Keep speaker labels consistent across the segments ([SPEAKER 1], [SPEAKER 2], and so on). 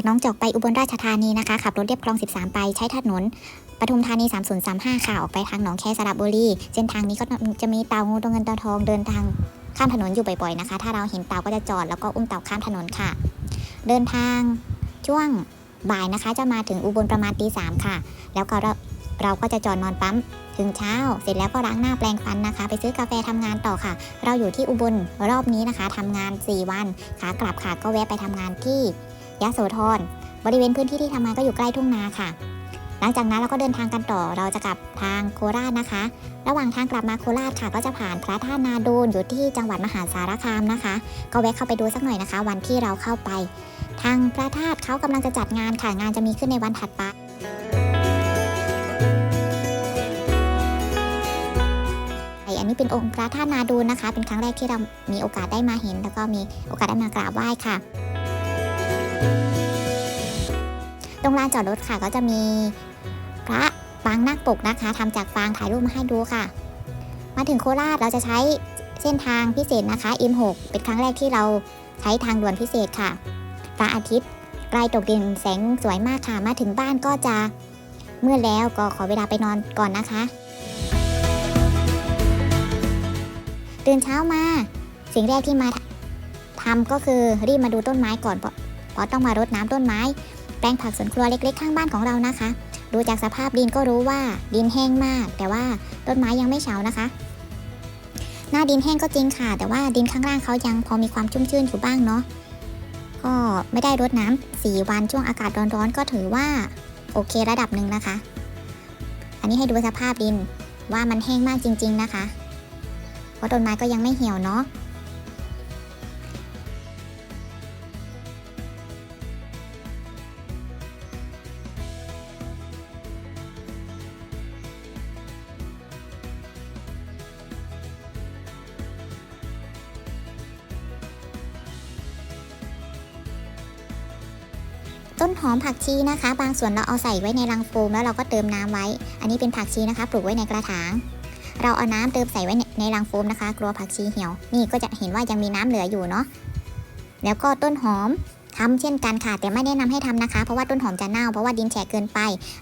[SPEAKER 1] จากน้องจอกไปอุบลราชธานีนะคะ ขับรถเรียบคลอง 13 ไปใช้ถนนปทุมธานี 3035 ค่ะ ออกไปทางหนองแคสระบุรี เส้นทางนี้ก็จะมีเต่างูตัวเงินตัวทองเดินทางข้ามถนนอยู่บ่อยๆนะคะ ถ้าเราเห็นเต่าก็จะจอดแล้วก็อุ้มเต่าข้ามถนนค่ะ เดินทางช่วงบ่ายนะคะ จะมาถึงอุบลประมาณตีสามค่ะ แล้วก็เราเราก็จะจอดนอนปั๊มถึงเช้า เสร็จแล้วก็ล้างหน้าแปรงฟันนะคะ ไปซื้อกาแฟทำงานต่อค่ะ เราอยู่ที่อุบลรอบนี้นะคะทำงาน 4 วันขากลับค่ะก็แวะไปทำงานที่ ยะโสธรบริเวณพื้นที่ที่ทำงานก็อยู่ใกล้ทุ่งนาค่ะ หลังจากนั้นเราก็เดินทางกันต่อเราจะกลับทางโคราชนะคะ ระหว่างทางกลับมาโคราชค่ะ ก็จะผ่านพระธาตุนาดูนอยู่ที่จังหวัดมหาสารคามนะคะ ก็แวะเข้าไปดูสักหน่อยนะคะ วันที่เราเข้าไป ทางพระธาตุเขากำลังจะจัดงานค่ะงานจะมีขึ้นในวันถัดไปอันนี้เป็นองค์พระธาตุนาดูนนะคะ เป็นครั้งแรกที่เรามีโอกาสได้มาเห็น แล้วก็มีโอกาสได้มากราบไหว้ค่ะ ตรงลานจอดรถค่ะก็จะมีพระปางนาคปกนะคะทำจากฟางถ่ายรูปมาให้ดูค่ะ มาถึงโคราชเราจะใช้เส้นทางพิเศษนะคะ M6 เป็นครั้งแรกที่เราใช้ทางด่วนพิเศษค่ะพระอาทิตย์ใกล้ตกดินแสงสวยมากค่ะ มาถึงบ้านก็จะเมืดแล้วก็ขอเวลาไปนอนก่อนนะคะ ตื่นเช้ามาสิ่งแรกที่มาทำก็คือรีบมาดูต้นไม้ก่อนเพ ราะต้องมารดน้ำต้นไม้ แปลงผักสวนครัวเล็กๆข้างบ้านของเรานะคะ ดูจากสภาพดินก็รู้ว่าดินแห้งมาก แต่ว่าต้นไม้ยังไม่เฉานะคะ หน้าดินแห้งก็จริงค่ะ แต่ว่าดินข้างล่างเขายังพอมีความชุ่มชื่นอยู่บ้างเนาะก็ไม่ได้รดน้ำสี่วันช่วงอากาศร้อนๆ ก็ถือว่าโอเคระดับหนึ่งนะคะ อันนี้ให้ดูสภาพดินว่ามันแห้งมากจริง ๆนะคะ เพราะต้นไม้ก็ยังไม่เหี่ยวเนาะ ต้นหอมผักชีนะคะ บางส่วนเราเอาใส่ไว้ในรังโฟมแล้วเราก็เติมน้ำไว้ อันนี้เป็นผักชีนะคะ ปลูกไว้ในกระถาง เราเอาน้ำเติมใส่ไว้ในในรังโฟมนะคะ กลัวผักชีเหี่ยว นี่ก็จะเห็นว่ายังมีน้ำเหลืออยู่เนาะ แล้วก็ต้นหอมทำเช่นกันค่ะ แต่ไม่แนะนำให้ทำนะคะ เพราะว่าต้นหอมจะเน่า เพราะว่าดินแฉะเกินไป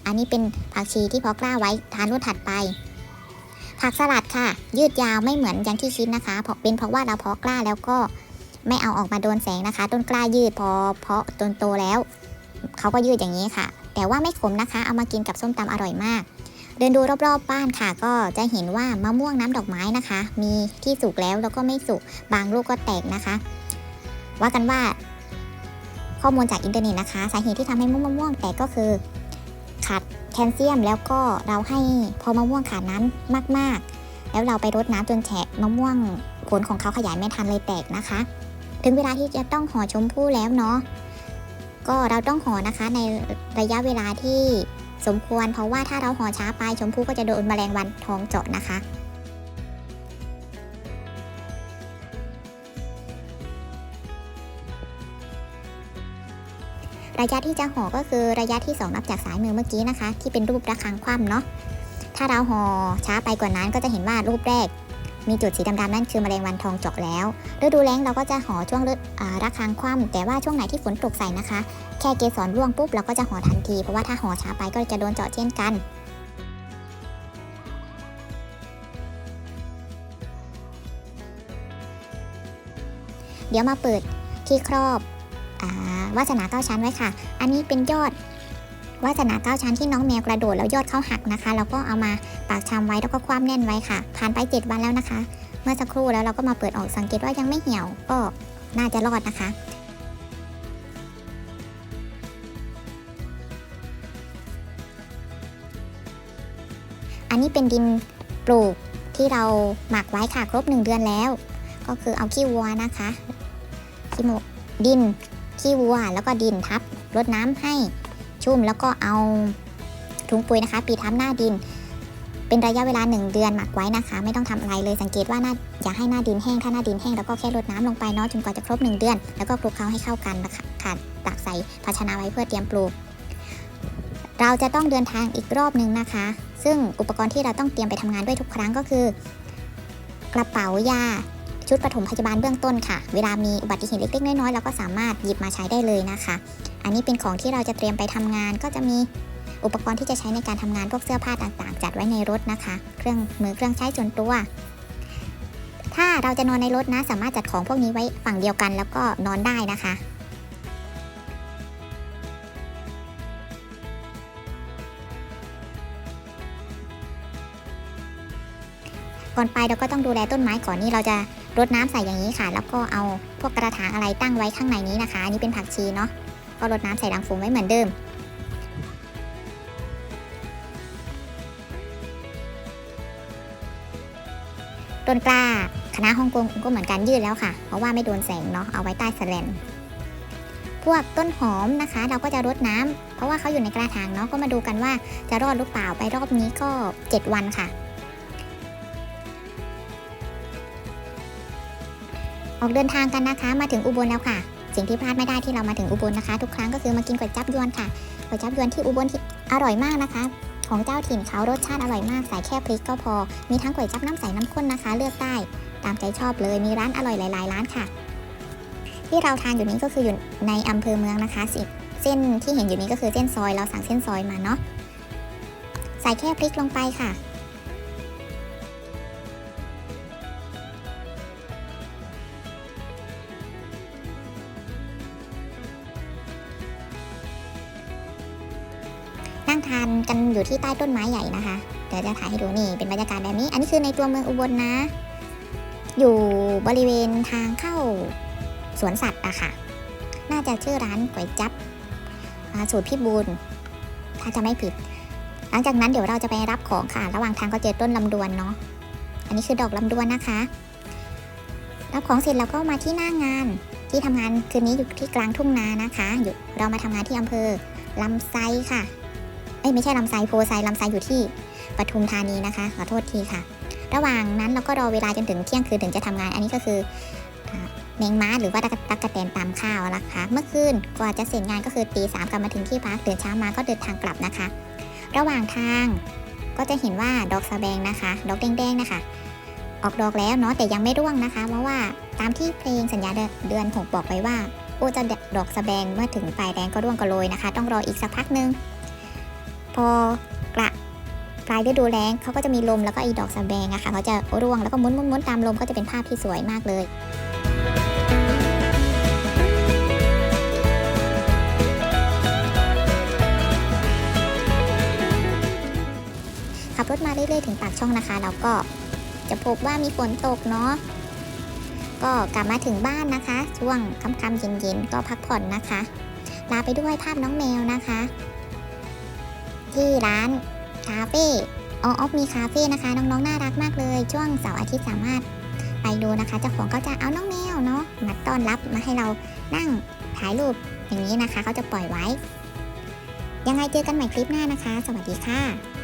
[SPEAKER 1] อันนี้เป็นผักชีที่พาะกล้าไว้ทานรุ่นถัดไป ผักสลัดค่ะ ยืดยาวไม่เหมือนอย่างที่คิดนะคะ เพราะเป็นเพราะว่าเราเพาะกล้าแล้วก็ไม่เอาออกมาโดนแสงนะคะ ต้นกล้ายืดพอเพาะต้นโตแล้ว เขาก็ยืดอย่างนี้ค่ะ แต่ว่าไม่ขมนะคะ เอามากินกับส้มตำอร่อยมาก เดินดูรอบๆบ้านค่ะ ก็จะเห็นว่ามะม่วงน้ำดอกไม้นะคะ มีที่สุกแล้วแล้วก็ไม่สุกบางลูกก็แตกนะคะ ว่ากันว่าข้อมูลจากอินเทอร์เน็ตนะคะ สาเหตุที่ทำให้มะม่วงแตกก็คือขาดแคลเซียมแล้วก็เราให้พอมะม่วงขาดน้ำมาก ๆ แล้วเราไปรดน้ำจนแฉะมะม่วงผลของเขาขยายไม่ทันเลยแตกนะคะ ถึงเวลาที่จะต้องห่อชมพู่แล้วเนาะ ก็เราต้องห่อนะคะในระยะเวลาที่สมควร เพราะว่าถ้าเราห่อช้าไปชมพู่ก็จะโดนแมลงวันท้องเจาะนะคะ ระยะที่จะห่อก็คือระยะที่ 2 นับจากสายมือเมื่อกี้นะคะ ที่เป็นรูประฆังคว่ำเนาะถ้าเราห่อช้าไปกว่านั้นก็จะเห็นว่ารูปแรก มีจุดสีดำๆนั่นคือแมลงวันทองเจาะแล้วฤดูแล้งเราก็จะห่อช่วงฤอ่างคว่ำแต่ว่าช่วงไหนที่ฝนตกใส่นะคะ แค่เกสรร่วงปุ๊บเราก็จะห่อทันที เพราะว่าถ้าห่อช้าไปก็จะโดนเจาะเช่นกันเดี๋ยวมาเปิดที่ครอบอาวาสนาเก้าชั้นไว้ค่ะ อันนี้เป็นยอด วาสนาเก้าชั้นที่น้องแมวกระโดดแล้วยอดเขาหักนะคะเราก็เอามาปากชามไว้แล้วก็คว่ำแน่นไว้ค่ะ ผ่านไป 7 วันแล้วนะคะ เมื่อสักครู่แล้วเราก็มาเปิดออกสังเกตว่ายังไม่เหี่ยวก็น่าจะรอดนะคะอันนี้เป็นดินปลูกที่เราหมักไว้ค่ะครบ 1 เดือนแล้ว ก็คือเอาขี้วัวนะคะขี้หมกดินขี้วัวแล้วก็ดินทับรดน้ำให้ ชุ่มแล้วก็เอาถุงปุ๋ยนะคะปีทับหน้าดิน เป็นระยะเวลา 1 เดือนหมักไว้นะคะ ไม่ต้องทำอะไรเลยสังเกตว่าหน้าอย่าให้หน้าดินแห้งถ้าหน้าดินแห้งแล้วก็แค่รดน้ำลงไปเนาะจนกว่าจะครบ 1 เดือน แล้วก็คลุกเคล้าให้เข้ากันนะคะค่ะตักใส่ภาชนะไว้เพื่อเตรียมปลูก เราจะต้องเดินทางอีกรอบหนึ่งนะคะ ซึ่งอุปกรณ์ที่เราต้องเตรียมไปทำงานด้วยทุกครั้งก็คือ กระเป๋ายา ชุดปฐมพยาบาลเบื้องต้นค่ะ เวลามีอุบัติเหตุเล็กๆน้อยๆเราก็สามารถหยิบมาใช้ได้เลยนะคะ อันนี้เป็นของที่เราจะเตรียมไปทำงาน ก็จะมีอุปกรณ์ที่จะใช้ในการทำงานพวกเสื้อผ้าต่างๆ จัดไว้ในรถนะคะ เครื่องมือเครื่องใช้ส่วนตัว ถ้าเราจะนอนในรถนะ สามารถจัดของพวกนี้ไว้ฝั่งเดียวกัน แล้วก็นอนได้นะคะก่อนไปเราก็ต้องดูแลต้นไม้ก่อนนี่เราจะ รดน้ำใส่อย่างนี้ค่ะ แล้วก็เอาพวกกระถางอะไรตั้งไว้ข้างในนี้นะคะ อันนี้เป็นผักชีเนาะ ก็รดน้ำใส่รังฟมไว้เหมือนเดิม ต้นกล้าคณะฮ่องกงก็เหมือนกันยืดแล้วค่ะ เพราะว่าไม่โดนแสงเนาะ เอาไว้ใต้แสแลนพวกต้นหอมนะคะ เราก็จะรดน้ำเพราะว่าเขาอยู่ในกระถางเนาะ ก็มาดูกันว่าจะรอดหรือเปล่า ไปรอบนี้ก็ 7 วันค่ะ ออกเดินทางกันนะคะ มาถึงอุบลแล้วค่ะ สิ่งที่พลาดไม่ได้ที่เรามาถึงอุบลนะคะ ทุกครั้งก็คือมากินก๋วยจับยวนค่ะก๋วยจับยวนที่อุบลที่อร่อยมากนะคะ ของเจ้าถิ่นเขารสชาติอร่อยมากใส่แค่พริกก็พอ มีทั้งก๋วยจับน้ำใสน้ำข้นนะคะ เลือกได้ ตามใจชอบเลยมีร้านอร่อยหลาย ๆ ร้านค่ะ ที่เราทานอยู่นี้ก็คืออยู่ในอำเภอเมืองนะคะสิเส้นที่เห็นอยู่นี้ก็คือเส้นซอยเราสั่งเส้นซอยมาเนาะใส่แค่พริกลงไปค่ะ นั่งทานกันอยู่ที่ใต้ต้นไม้ใหญ่นะคะ เดี๋ยวจะถ่ายให้ดูนี่เป็นบรรยากาศแบบนี้ อันนี้คือในตัวเมืองอุบลนะ อยู่บริเวณทางเข้าสวนสัตว์อะค่ะ น่าจะชื่อร้านก๋วยจับสูตรพี่บูลถ้าจะไม่ผิด หลังจากนั้นเดี๋ยวเราจะไปรับของค่ะ ระหว่างทางก็เจอต้นลำดวนเนาะ อันนี้คือดอกลำดวนนะคะ รับของเสร็จเราก็มาที่หน้างาน ที่ทำงานคืนนี้อยู่ที่กลางทุ่งนานะคะ อยู่เรามาทำงานที่อำเภอลำไซค่ะ เอ้ยไม่ใช่ลำไซโพไซลำไซอยู่ที่ปทุมธานีนะคะ ขอโทษทีค่ะ ระหว่างนั้นเราก็รอเวลาจนถึงเที่ยงคืนถึงจะทำงาน อันนี้ก็คืออ่าเมงม้าหรือว่าตักตักะแตนตามข้าวนะคะ เมื่อคืนกว่าจะเสร็จงานก็คือตีสามกลับมาถึงที่พักตื่นเช้ามาก็เดินทางกลับนะคะ ระหว่างทางก็จะเห็นว่าดอกสะแบงนะคะ ดอกแดงๆนะคะ ออกดอกแล้วเนาะแต่ยังไม่ร่วงนะคะ เพราะว่าตามที่เพลงสัญญาเดือนหกบอกไว้ว่าโอ้จะดอกสะแบงเมื่อถึงปลายแดงก็ร่วงก็โรยนะคะ ต้องรออีกสักพักหนึง พอกระปลายฤดูแล้งเขาก็จะมีลมแล้วก็อีดอกสะแบงอะค่ะเขาจะร่วงแล้วก็ม้วนๆตามลมก็จะเป็นภาพที่สวยมากเลยขับรถมาเรื่อยๆถึงปากช่องนะคะแล้วก็จะพบว่ามีฝนตกเนาะก็กลับมาถึงบ้านนะคะ ช่วงค่ำๆเย็นๆก็พักผ่อนนะคะ ลาไปด้วยภาพน้องแมวนะคะ ที่ร้านคาเฟ่ออฟมีคาเฟ่นะคะ น้องๆน่ารักมากเลย ช่วงเสาร์อาทิตย์สามารถไปดูนะคะเจ้าของก็จะเอาน้องแมวเนาะมาต้อนรับมาให้เรานั่งถ่ายรูปอย่างนี้นะคะเขาจะปล่อยไว้ ยังไงเจอกันใหม่คลิปหน้านะคะ สวัสดีค่ะ